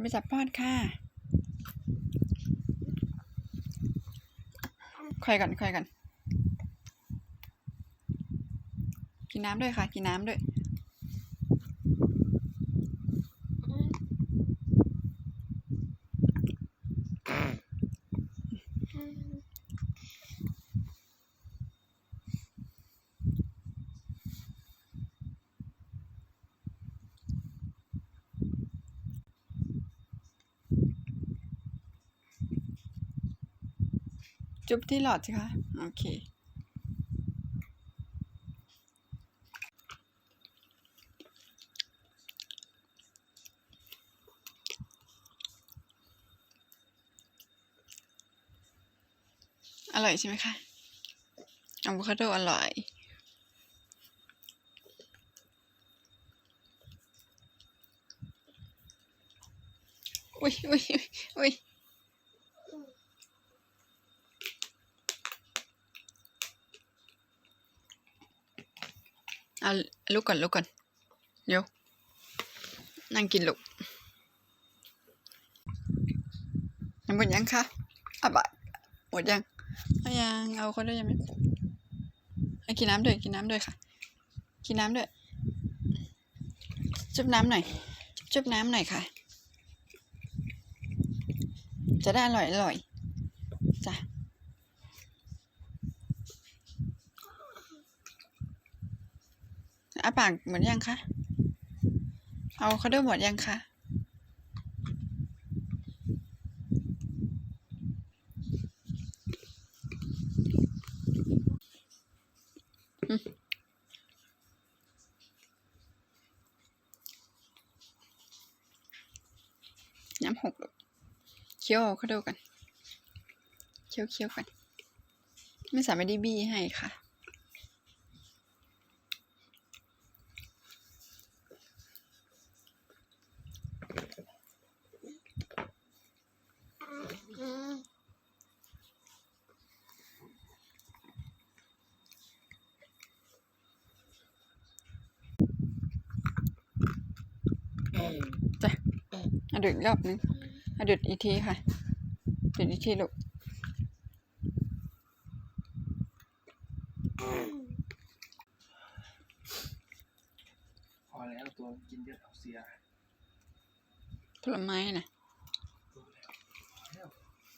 จะไปจับป้อนค่ะคอยก่อนคอยก่อนกินน้ำด้วยค่ะ กินน้ำด้วย จุ๊บที่หลอดสิคะ โอเค อร่อยใช่ไหมคะอะโวคาโดอร่อยอุ้ยอุ้ยอุ๊ยอุ้ย เอาลุกก่อนลุกก่อนเดี๋ยวนั่งกินลูกยังหมดยังคะอะบะหมดยังยังเอาเขาด้วยยังไม่ให้กินน้ำด้วยกินน้ำด้วยค่ะ กินน้ำด้วยจุบน้ำหน่อยจุบน้ำหน่อยค่ะ จะได้อร่อยอร่อยจ้ะ อาปากหมดยังคะ เอาเขาด้วยหมดยังคะน้ำหกลูกเคี้ยวเอาเขาดูกัน เคี้ยวเคี้ยวกัน ไม่สามารถได้บี้ให้ค่ะ จ้ะเอาดูดอีกรอบนึงเอาดูดอีกทีค่ะดูดอีกทีลูกพอแล้วตัวกินเยอะเอาเสียผลไม้นะ